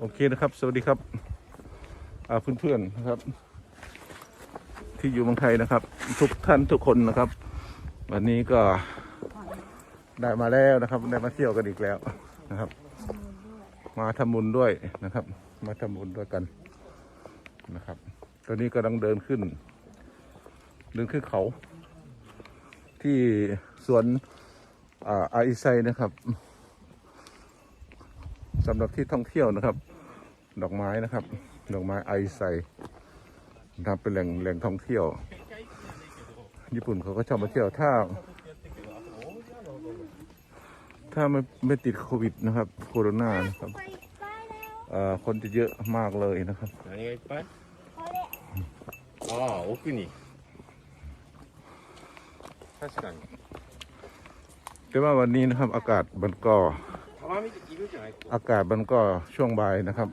โอเคนะครับ สวัสดีครับเพื่อนๆนะครับ ที่อยู่เมืองไทยนะครับ ทุกท่านทุกคนนะครับ วันนี้ก็ได้มาแล้วนะครับ ได้มาเที่ยวกันอีกแล้วนะครับ มาทำบุญด้วยนะครับ มาทำบุญด้วยกันนะครับ ตอนนี้กำลังเดินขึ้น เดินขึ้นเขา ที่สวนอ่าอาอิไซนะครับ สำหรับที่ท่องเที่ยวนะครับ ดอกไม้นะครับ ดอกไม้ไอไซนะครับเป็นแหล่งแหล่งท่องเที่ยว ญี่ปุ่นเขาก็ชอบมาเที่ยวถ้า ถ้าไม่ไม่ติดโควิดนะครับ โคโรนานะครับเอ่อคนจะเยอะมากเลยนะครับ 何がいっぱいああ奥に確かに แต่ว่าวันนี้นะครับ อากาศมันก็ อากาศมันก็ช่วงบ่ายนะครับ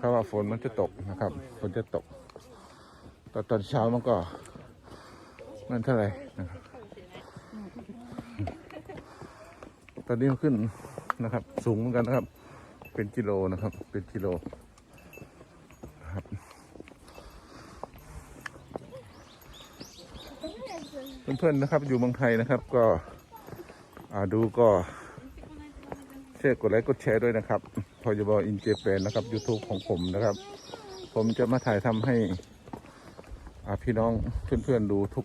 คาดว่าฝนมันจะตกนะครับ ฝนจะตกแต่ตอนเช้ามันก็ มันเท่าไหร่นะครับ ตอนนี้ขึ้นนะครับ สูงเหมือนกันนะครับ เป็นกิโลนะครับ เป็นกิโลครับเพื่อนๆนะครับ อยู่เมืองไทยนะครับ ก็ดูก็ ช่วยกดไลค์กดแชร์ด้วยนะครับพอยบอินเจแปนนะครับ YouTube ของผมนะครับ ผมจะมาถ่ายทำให้อาพี่น้องเพื่อนๆดูทุก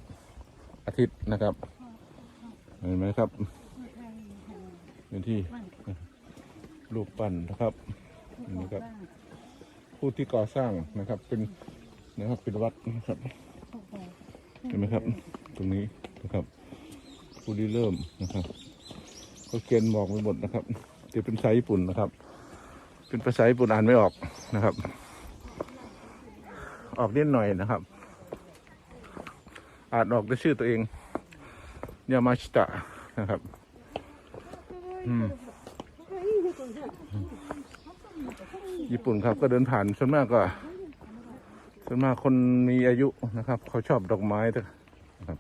อาทิตย์นะครับ เห็นไหมครับเป็นที่รูปปั้นนะครับอันนี่ครับ ผู้ที่ก่อสร้างนะครับ เป็นนะครับเป็นวัดนะครับเห็นไหมครับ ตรงนี้นะครับ ผู้ที่เริ่มนะครับ ก็เขียนบอกไปหมดนะครับ จะเป็นภาษาญี่ปุ่นนะครับ เป็นภาษาญี่ปุ่นอ่านไม่ออกนะครับ ออกนิดหน่อยนะครับอ่านออกด้วยชื่อตัวเองยามาชิตะนะครับอืมญี่ปุ่นครับก็เดินผ่านส่วนมากก็ส่วนมากคนมีอายุนะครับ เขาชอบดอกไม้นะครับ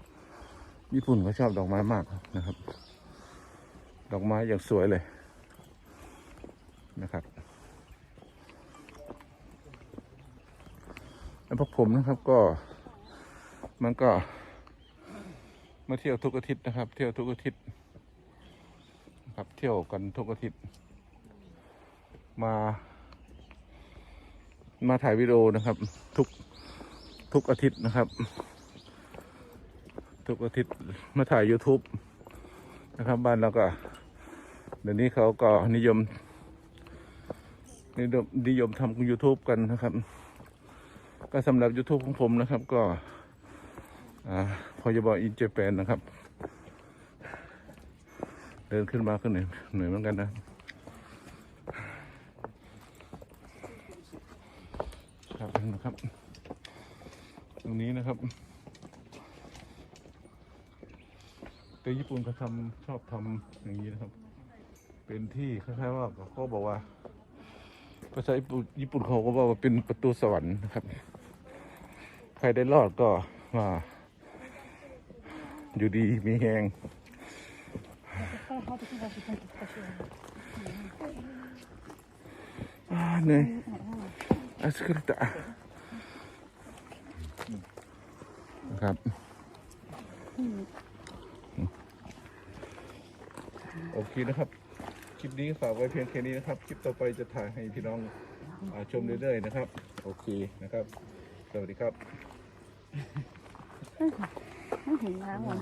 ญี่ปุ่นเขาชอบดอกไม้มากนะครับ ดอกไม้อย่างสวยเลย นะครับแล้วพวกผมนะครับก็ มันก็ มาเที่ยวทุกอาทิตย์นะครับ เที่ยวทุกอาทิตย์นะครับเที่ยวกันทุกอาทิตย์ มา มาถ่ายวิดีโอนะครับ ทุกทุกอาทิตย์นะครับ ทุกอาทิตย์มาถ่าย YouTube นะครับ บ้านเราก็ เดี๋ยวนี้เขาก็นิยม นิยมนิยมทำ YouTube กันนะครับ ก็สำหรับ YouTube ของผมนะครับ ก็อ่าพอยบอินเจแปนนะครับ เดินขึ้นมาขึ้นหน่อยเหนื่อยเหมือนกันนะครับนะครับ ตรงนี้นะครับ แต่ญี่ปุ่นเขาทำชอบทำอย่างนี้นะครับ เป็นที่คล้ายๆว่าเขาบอกว่า ภาษาญี่ปุ่นญี่ปุ่นเขาก็บอกว่าเป็นประตูสวรรค์นะครับ ใครได้รอดก็ว่าอยู่ดีมีแหงอ่าเหนื่อยอาสกุลตะนะครับโอเคนะครับ คลิปนี้ฝากไว้เพียงแค่นี้นะครับ คลิปต่อไปจะถ่ายให้พี่น้องอาชมเรื่อยๆนะครับ โอเคนะครับ สวัสดีครับ ไม่เห็นน้ำอะ